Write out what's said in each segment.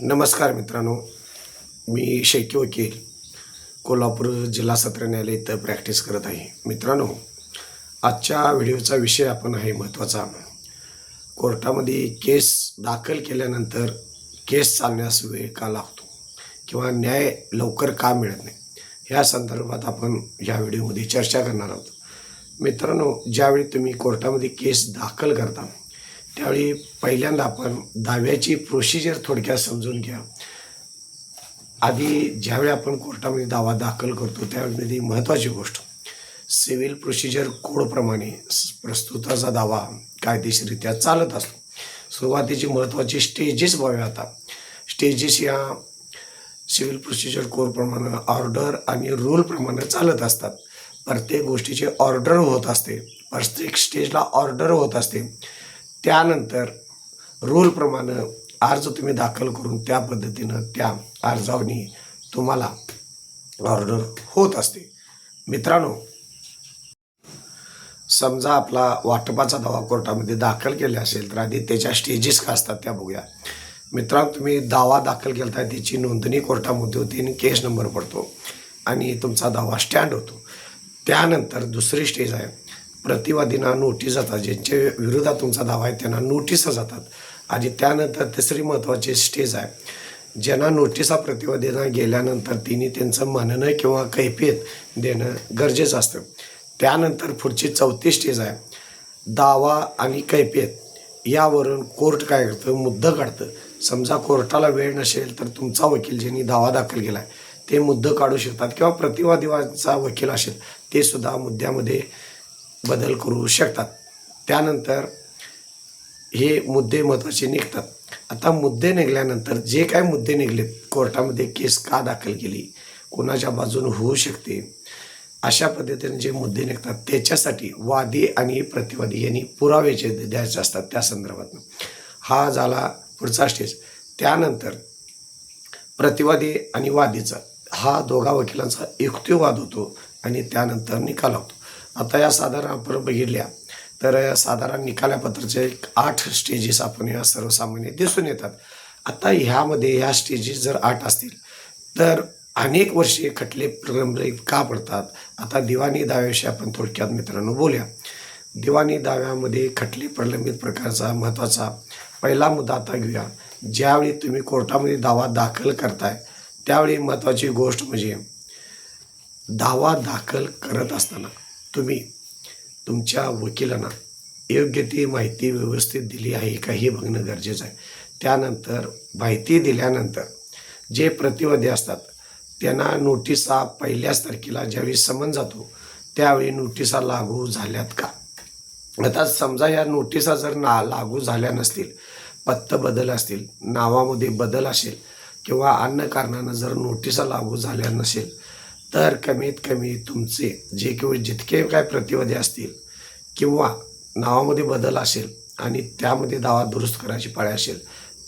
नमस्कार मित्रांनो मी शेकी वकील कोल्हापूर जिल्हा सत्र न्यायालय इथं प्रॅक्टिस करत आहे. मित्रांनो आजच्या व्हिडिओचा विषय आपण आहे महत्त्वाचा. कोर्टामध्ये केस दाखल केल्यानंतर केस चालण्यास वेळ का लागतो? किंवा न्याय लवकर का मिळत नाही? ह्या संदर्भात आपण ह्या व्हिडिओमध्ये चर्चा करणार आहोत. मित्रांनो ज्यावेळी तुम्ही कोर्टामध्ये केस दाखल करता त्यावेळी पहिल्यांदा आपण दाव्याची प्रोसिजर थोडक्यात समजून घ्या. आधी ज्यावेळी आपण कोर्टामध्ये दावा दाखल करतो त्यावेळी महत्त्वाची गोष्ट. सिव्हिल प्रोसिजर कोडप्रमाणे प्रस्तुताचा दावा कायदेशीररित्या चालत असतो. सुरुवातीची महत्त्वाची स्टेजेस व्हावे आता. स्टेजेस या सिव्हिल प्रोसिजर कोडप्रमाणे ऑर्डर आणि रूलप्रमाणे चालत असतात. प्रत्येक गोष्टीची ऑर्डर होत असते. प्रत्येक स्टेजला ऑर्डर होत असते. त्यानंतर रूलप्रमाणे अर्ज तुम्ही दाखल करून त्या पद्धतीनं त्या अर्जावनी तुम्हाला ऑर्डर होत असते. मित्रांनो समजा आपला वाटपाचा दावा कोर्टामध्ये दाखल केला असेल तर आधी त्याच्या स्टेजेस काय असतात त्या बघूया. मित्रांनो तुम्ही दावा दाखल केला आहे त्याची नोंदणी कोर्टामध्ये होती आणि केस नंबर पडतो आणि तुमचा दावा स्टँड होतो. त्यानंतर दुसरी स्टेज आहे. प्रतिवादींना नोटीस जातात ज्यांच्या विरोधात तुमचा दावा आहे त्यांना नोटिसा जातात. आणि त्यानंतर तिसरी महत्त्वाची स्टेज आहे. ज्यांना नोटिसा प्रतिवादींना गेल्यानंतर तिने त्यांचं म्हणणं किंवा कैफियत देणं गरजेचं असतं. त्यानंतर पुढची चौथी स्टेज आहे. दावा आणि कैफियत यावरून कोर्ट काय करतं? मुद्दं काढतं. समजा कोर्टाला वेळ नसेल तर तुमचा वकील ज्यांनी दावा दाखल केला आहे ते मुद्दं काढू शकतात किंवा प्रतिवादीचा वकील असेल ते सुद्धा मुद्द्यामध्ये बदल करू शकतात. त्यानंतर हे मुद्दे महत्त्वाचे निघतात. आता मुद्दे निघाल्यानंतर जे काय मुद्दे निघलेत कोर्टामध्ये केस का दाखल केली कोणाच्या बाजून होऊ शकते अशा पद्धतीने जे मुद्दे निघतात त्याच्यासाठी वादी आणि प्रतिवादी यांनी पुरावेचे द्यायचे असतात त्या संदर्भात हा झाला पुढचा स्टेज. त्यानंतर प्रतिवादी आणि वादीचा हा दोघा वकिलांचा युक्तिवाद होतो आणि त्यानंतर निकाल होतो. आता या साधारण आपण बघितल्या तर साधारण निकालापत्राचे एक आठ स्टेजेस आपण या सर्वसामान्य दिसून येतात. आता ह्यामध्ये ह्या स्टेजेस जर आठ असतील तर अनेक वर्षे खटले प्रलंबित का पडतात. आता दिवाणी दाव्याविषयी आपण थोडक्यात मित्रांनो बोलूया. दिवाणी दाव्यामध्ये खटले प्रलंबित प्रकारचा महत्त्वाचा पहिला मुद्दा आता घेऊया. ज्यावेळी तुम्ही कोर्टामध्ये दावा दाखल करताय त्यावेळी महत्त्वाची गोष्ट म्हणजे दावा दाखल करत असताना. तुम्ही तुमच्या वकिलांना योग्य ती माहिती व्यवस्थित दिली आहे का हे बघणं गरजेचं आहे. त्यानंतर माहिती दिल्यानंतर जे प्रतिवादी असतात त्यांना नोटिसा पहिल्याच तारखेला ज्यावेळी समन जातो त्यावेळी नोटिसा लागू झाल्यात का? आता समजा या नोटिसा जर ना लागू झाल्या नसतील पत्त बदल असतील नावामध्ये बदल असेल किंवा अन्य कारणानं जर नोटिसा लागू झाल्या नसेल तर कमीत कमी तुमचे जे किंवा जितके काय प्रतिवादी असतील किंवा नावामध्ये बदल असेल आणि त्यामध्ये दावा दुरुस्त करायची पाळी असेल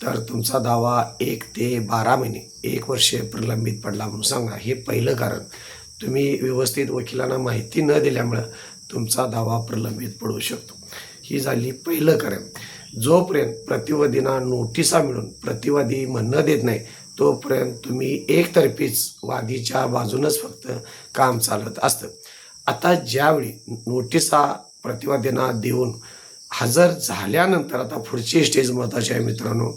तर तुमचा दावा एक ते बारा महिने एक वर्ष प्रलंबित पडला म्हणून सांगा. हे पहिलं कारण. तुम्ही व्यवस्थित वकिलांना माहिती न दिल्यामुळं तुमचा दावा प्रलंबित पडू शकतो. ही झाली पहिलं कारण. जोपर्यंत प्रतिवादींना नोटिसा मिळून प्रतिवादी म्हणणं देत नाही तोपर्यंत तुम्ही एकतर्फीच वादीच्या बाजूनच फक्त काम चालत असतं. आता ज्यावेळी नोटिसा प्रतिवादींना देऊन हजर झाल्यानंतर आता पुढची स्टेज महत्त्वाची आहे मित्रांनो.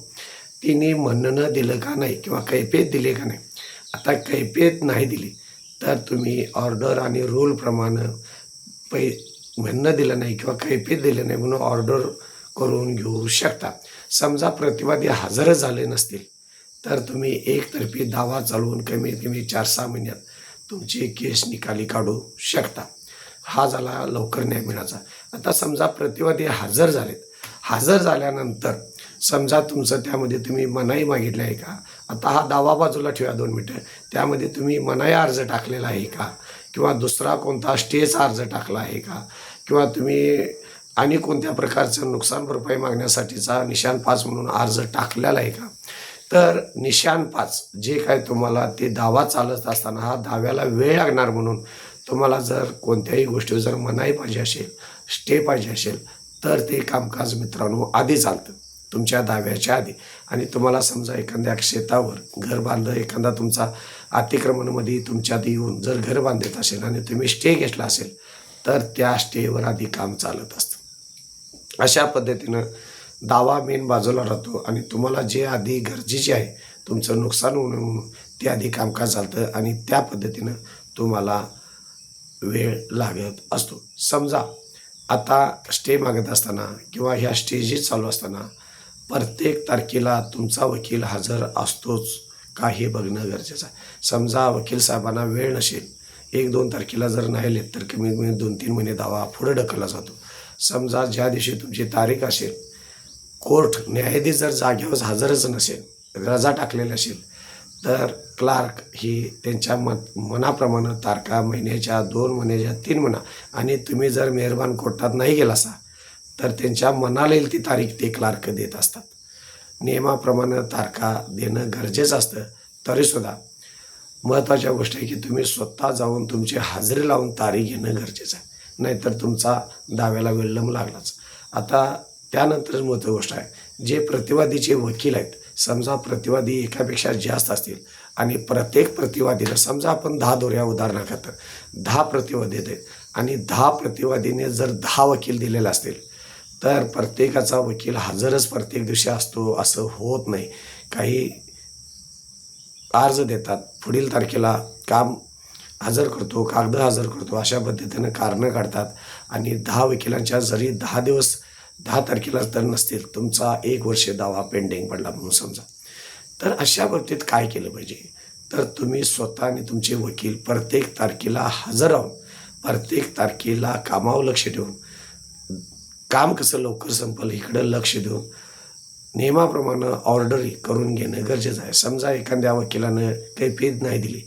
तिने म्हणणं दिलं का नाही किंवा कैफियत दिले का नाही. आता कैफियत नाही दिली तर तुम्ही ऑर्डर आणि रूलप्रमाणे पै म्हणणं दिलं नाही किंवा कैफियत दिलं नाही म्हणून ऑर्डर करून घेऊ शकता. समजा प्रतिवादी हजर झाले नसतील. तर तुम्ही एकतर्फी दावा चालवून कमीत कमी चार सहा महिन्यात तुमचे केस निकाली काढू शकता. हा झाला लवकर न्याय मिळायचा आता समजा प्रतिवादी हजर झालेत. हजर झाल्यानंतर समजा तुमचं त्यामध्ये तुम्ही मनाई मागितली आहे का? आता हा दावा बाजूला ठेवा दोन मिनटं. त्यामध्ये तुम्ही मनाई अर्ज टाकलेला आहे का? किंवा दुसरा कोणता स्टेचा अर्ज टाकला आहे का? किंवा तुम्ही आणि कोणत्या प्रकारचं नुकसान भरपाई मागण्यासाठीचा निशान पाच म्हणून अर्ज टाकलेला आहे का? तर निशान पाच जे काय तुम्हाला ते दावा चालत असताना हा धाव्याला वेळ लागणार म्हणून तुम्हाला जर कोणत्याही गोष्टीवर जर मनाई पाहिजे असेल स्टे पाहिजे असेल तर ते कामकाज मित्रांनो आधी चालतं. तुमच्या दाव्याच्या आधी. आणि तुम्हाला समजा एखाद्या शेतावर घर बांधलं एखादा तुमचा अतिक्रमणामध्ये तुमच्यात येऊन जर घर बांधत असेल आणि तुम्ही स्टे घेतला असेल तर त्या स्टेवर आधी काम चालत असतं. अशा पद्धतीनं दावा मेन बाजूला राहतो आणि तुम्हाला जे आधी गरजेचे आहे तुमचं नुकसान होऊ नये म्हणून ते आधी कामकाज चालतं आणि त्या पद्धतीनं तुम्हाला वेळ लागत असतो. समजा आता स्टे मागत असताना किंवा ह्या स्टेजेस चालू असताना प्रत्येक तारखेला तुमचा वकील हजर असतोच का हे बघणं गरजेचं आहे. समजा वकील साहेबांना वेळ नसेल एक दोन तारखेला जर नाही आले तर कमीत कमी दोन तीन महिने दावा पुढे ढकलला जातो. समजा ज्या दिवशी तुमची तारीख असेल कोर्ट न्यायाधीश जर जागेवर हजरच नसेल रजा टाकलेली असेल तर क्लार्क ही त्यांच्या मत मनाप्रमाणे तारखा महिन्याच्या दोन महिन्याच्या तीन महिना आणि तुम्ही जर मेहरबान कोर्टात नाही गेला असा तर त्यांच्या मनाला येईल ती तारीख ते क्लार्क देत असतात. नियमाप्रमाणे तारखा देणं गरजेचं असतं. तरीसुद्धा महत्त्वाच्या गोष्ट आहे की तुम्ही स्वतः जाऊन तुमची हजेरी लावून तारीख घेणं गरजेचं आहे. नाहीतर तुमचा दाव्याला विलंब लागलाच. आता त्यानंतरच महत्त्वाची गोष्ट आहे. जे प्रतिवादीचे वकील आहेत समजा प्रतिवादी एकापेक्षा जास्त असतील आणि प्रत्येक प्रतिवादीला समजा आपण दहा दोऱ्या उदाहरणाकरता दहा प्रतिवादी आहेत आणि दहा प्रतिवादीने जर दहा वकील दिलेले असतील तर प्रत्येकाचा वकील हजरच प्रत्येक दिवशी असतो असं होत नाही. काही अर्ज देतात पुढील तारखेला काम हजर करतो कागद हजर करतो अशा पद्धतीनं कारणं काढतात आणि दहा वकिलांच्या जरी दहा दिवस दहा तारखेलाच दर नसतील तुमचा एक वर्ष दावा पेंडिंग पडला म्हणून समजा. तर अशा बाबतीत काय केलं पाहिजे? तर तुम्ही स्वतः आणि तुमचे वकील प्रत्येक तारखेला हजर राहून प्रत्येक तारखेला कामावर लक्ष ठेवून काम कसं लवकर संपल इकडं लक्ष देऊन नियमाप्रमाणे ऑर्डर करून घेणं गरजेचं आहे. समजा एखाद्या वकिलानं काही फीज नाही दिली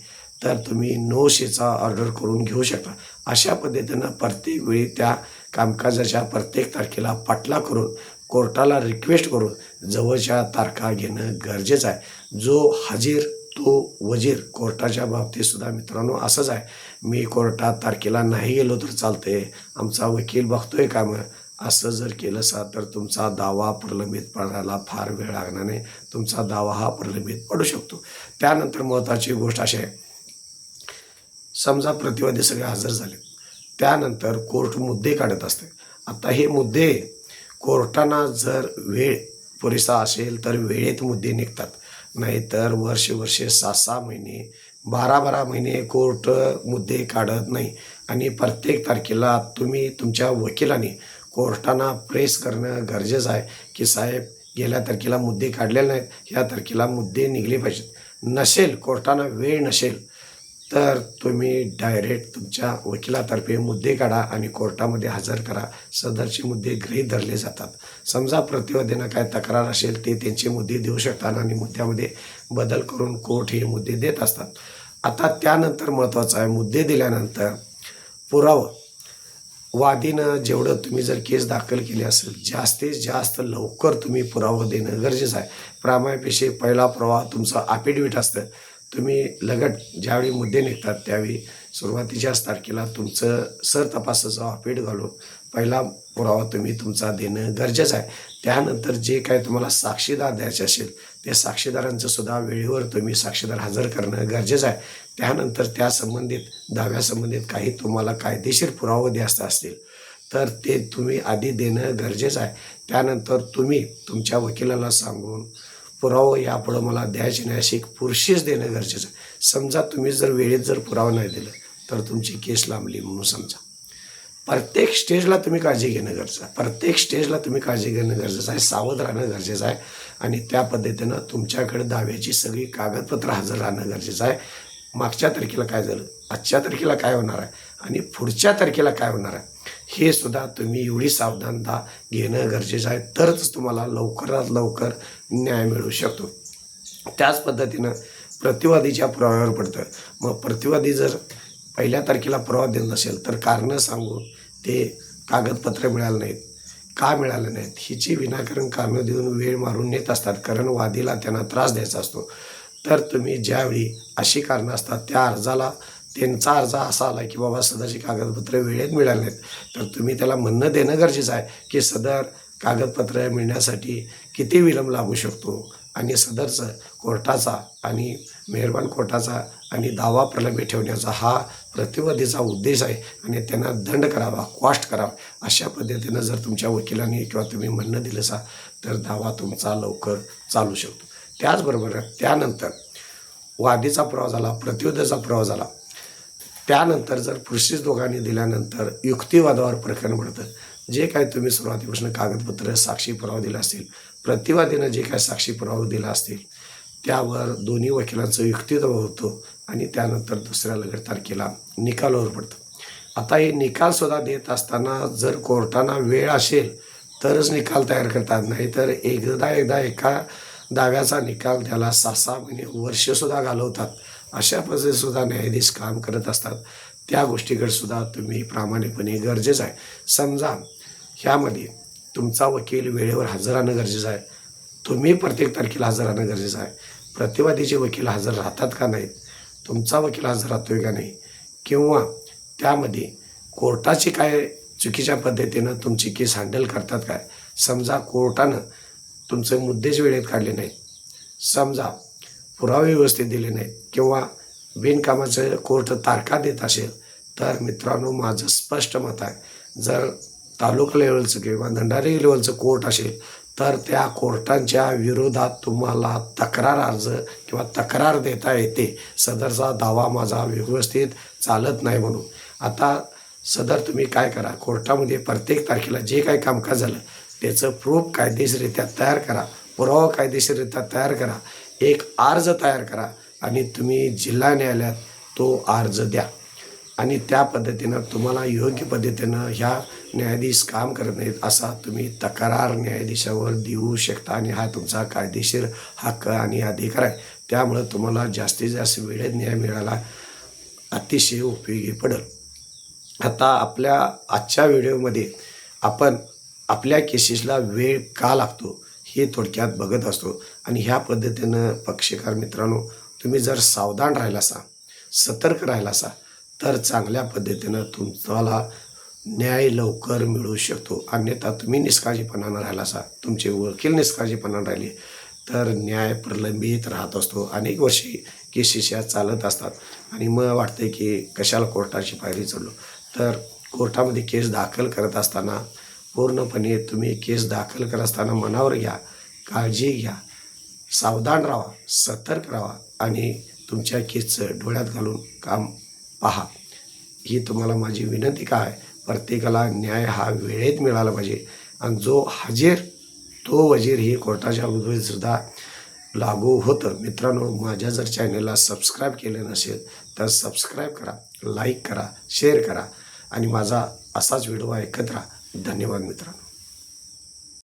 तर तुम्ही नो शेचा ऑर्डर करून घेऊ शकता. अशा पद्धतीनं प्रत्येक वेळी त्या कामकाजाच्या प्रत्येक तारखेला पाटला करून कोर्टाला रिक्वेस्ट करून जवळच्या तारखा घेणं गरजेचं आहे. जो हजीर तो वजीर कोर्टाच्या बाबतीत सुद्धा मित्रांनो असंच आहे. मी कोर्टात तारखेला नाही गेलो तर चालते आमचा वकील बघतोय मग असं जर केलं सा तर तुमचा दावा प्रलंबित पडायला फार वेळ लागणार नाही. तुमचा दावा हा प्रलंबित पडू शकतो. त्यानंतर महत्त्वाची गोष्ट अशी आहे. समजा प्रतिवादी सगळे हजर झाले त्यानंतर कोर्ट मुद्दे काढत असते. आता हे मुद्दे कोर्टाना जर वेळ पुरेसा असेल तर वेळेत मुद्दे निघतात. नाहीतर वर्ष वर्षे सहा सहा महिने बारा बारा महिने कोर्ट मुद्दे काढत नाही. आणि प्रत्येक तारखेला तुम्ही तुमच्या वकिलाने कोर्टाना प्रेस करणं गरजेचं आहे की साहेब गेल्या तारखेला मुद्दे काढलेले नाहीत. ह्या तारखेला मुद्दे निघले पाहिजेत. नसेल कोर्टांना वेळ नसेल तर तुम्ही डायरेक्ट तुमच्या वकिलातर्फे मुद्दे काढा आणि कोर्टामध्ये हजर करा. सदरचे मुद्दे गृहीत धरले जातात. समजा प्रतिवादीनं काय तक्रार असेल ते त्यांचे मुद्दे देऊ शकतात आणि मुद्द्यामध्ये बदल करून कोर्ट हे मुद्दे देत असतात. आता त्यानंतर महत्त्वाचं आहे मुद्दे दिल्यानंतर पुरावं. वादीनं जेवढं तुम्ही जर केस दाखल केली असेल जास्तीत जास्त लवकर तुम्ही पुरावा देणं गरजेचं आहे. प्रामायपेशी पहिला पुरावा तुमचं अफिडेविट असतं. तुम्ही लगट ज्यावेळी मुद्दे निघतात त्यावेळी सुरुवातीच्याच तारखेला तुमचं सर तपासाचं ऑफिट घालून पहिला पुरावा तुम्ही तुमचा देणं गरजेचं आहे. त्यानंतर जे काय तुम्हाला साक्षीदार द्यायचे असेल ते साक्षीदारांचं सुद्धा वेळेवर तुम्ही साक्षीदार हजर करणं गरजेचं आहे. त्यानंतर त्या संबंधित दाव्यासंबंधित काही तुम्हाला कायदेशीर पुरावे द्यास्त असतील तर ते तुम्ही आधी देणं गरजेचं आहे. त्यानंतर तुम्ही तुमच्या वकिलाला सांगून पुरावा यापुढं मला द्यायचे नाही अशी एक पुरशीच देणं गरजेचं आहे. समजा तुम्ही जर वेळेत जर पुरावा नाही दिलं तर तुमची केस लांबली म्हणून समजा. प्रत्येक स्टेजला तुम्ही काळजी घेणं गरजेचं आहे. प्रत्येक स्टेजला तुम्ही काळजी घेणं गरजेचं आहे. सावध राहणं गरजेचं आहे. आणि त्या पद्धतीनं तुमच्याकडे दाव्याची सगळी कागदपत्र हजर राहणं गरजेचं आहे. मागच्या तारखेला काय झालं? आजच्या तारखेला काय होणार आहे? आणि पुढच्या तारखेला काय होणार आहे? हे सुद्धा तुम्ही एवढी सावधानता घेणं गरजेचं आहे. तरच तुम्हाला लवकरात लवकर न्याय मिळू शकतो. त्याच पद्धतीनं प्रतिवादीच्या पुराव्यावर पडतं मग प्रतिवादी जर पहिल्या तारखेला पुरावा देत नसेल तर कारणं सांगून ते कागदपत्र मिळालं नाहीत. का मिळालं नाहीत? हिची विनाकारण कारणं देऊन वेळ मारून नेत असतात कारण वादीला त्यांना त्रास द्यायचा असतो. तर तुम्ही ज्यावेळी अशी कारणं असतात त्या अर्जाला त्यांचा अर्ज असा आला की बाबा सदरची कागदपत्रे वेळेत मिळाली नाहीत तर तुम्ही त्याला म्हणणं देणं गरजेचं आहे की सदर कागदपत्र मिळण्यासाठी किती विलंब लागू शकतो? आणि सदरचं कोर्टाचा आणि मेहरबान कोर्टाचा आणि दावा प्रलंबित ठेवण्याचा हा प्रतिवादीचा उद्देश आहे आणि त्यांना दंड करावा कॉस्ट करावा अशा पद्धतीनं जर तुमच्या वकिलांनी किंवा तुम्ही म्हणणं दिलं सा तर दावा तुमचा लवकर चालू शकतो. त्याचबरोबर त्यानंतर वादीचा पुरावा झाला प्रतिवादाचा पुरावा झाला. त्यानंतर जर पुरुषीच दोघांनी दिल्यानंतर युक्तिवादावर प्रकरण पडतं जे काय तुम्ही सुरुवातीपासून कागदपत्र साक्षी पुरावा दिला असेल प्रतिवादीनं जे काही साक्षी पुरावा दिला असतील त्यावर दोन्ही वकिलांचं युक्तिवाद होतो आणि त्यानंतर दुसऱ्या लगड तारखेला निकालावर पडतं. आता हे निकालसुद्धा देत असताना जर कोर्टाना वेळ असेल तरच निकाल तयार करतात. नाही तर एकदा एकदा एका दाव्याचा निकाल त्याला सहा सहा महिने वर्षसुद्धा घालवतात. अशा पद्धतीसुद्धा न्यायाधीश काम करत असतात. त्या गोष्टीकडे सुद्धा तुम्ही प्रामाणिकपणे गरजेचं आहे. समजा ह्यामध्ये तुमचा वकील वेळेवर हजर राहणं गरजेचं आहे. तुम्ही प्रत्येक तारखेला हजर राहणं गरजेचं आहे. प्रतिवादीचे वकील हजर राहतात का नाहीत? तुमचा वकील हजर राहतोय का नाही? किंवा त्यामध्ये कोर्टाची काय चुकीच्या पद्धतीनं तुमची केस हँडल करतात काय? समजा कोर्टानं तुमचे मुद्देच वेळेत काढले नाहीत. समजा पुरावे व्यवस्थित दिले नाहीत किंवा बिनकामाचं कोर्ट तारखा देत असेल तर मित्रांनो माझं स्पष्ट मत आहे. जर तालुका लेवलचं किंवा दंडारी लेवलचं कोर्ट असेल तर त्या कोर्टांच्या विरोधात तुम्हाला तक्रार अर्ज किंवा तक्रार देता येते. सदरचा दावा माझा व्यवस्थित चालत नाही म्हणून. आता सदर तुम्ही काय करा कोर्टामध्ये प्रत्येक तारखेला जे काही कामकाज झालं त्याचं प्रूफ कायदेशीररित्या तयार करा पुरावा कायदेशीररित्या तयार करा एक अर्ज तयार करा आणि तुम्ही जिल्हा न्यायालयात तो अर्ज द्या. आणि त्या पद्धतीनं तुम्हाला योग्य पद्धतीनं ह्या न्यायाधीश काम करत नाहीत असा तुम्ही तक्रार न्यायाधीशावर देऊ शकता आणि हा तुमचा कायदेशीर हक्क आणि अधिकार आहे. त्यामुळं तुम्हाला जास्तीत जास्त वेळेत न्याय मिळायला अतिशय उपयोगी पडेल. आता आपल्या आजच्या व्हिडिओमध्ये आपण आपल्या केसेसला वेळ का लागतो हे थोडक्यात बघत असतो. आणि ह्या पद्धतीनं पक्षकार मित्रांनो तुम्ही जर सावधान राहिला असा सतर्क राहिला असा तर चांगल्या पद्धतीनं तुम्हाला न्याय लवकर मिळू शकतो. अन्यथा तुम्ही निष्काळजीपणानं राहिला असा तुमचे वकील निष्काळजीपणानं राहिले तर न्याय प्रलंबित राहत असतो. अनेक वर्षे केसेस या चालत असतात. आणि मग वाटतं की कशाला कोर्टाची पायरी चढलो. तर कोर्टामध्ये केस दाखल करत असताना पूर्णपणे तुम्ही केस दाखल करत असताना मनावर घ्या काळजी घ्या सावधान राहा सतर्क राहा आणि तुमच्या केसचं डोळ्यात घालून काम पहा. ही तुम्हाला माझी विनंती काय? आहे प्रत्येकाला न्याय हा वेळेत मिळाला पाहिजे. आणि जो हजेर तो वजीर ही कोर्टाच्या विरुद्ध सुद्धा लागू होतं. मित्रांनो माझ्या जर चॅनलला सबस्क्राईब केलं नसेल तर सबस्क्राईब करा लाईक करा शेअर करा. आणि माझा असाच व्हिडिओ ऐकत राहा. धन्यवाद मित्रांनो.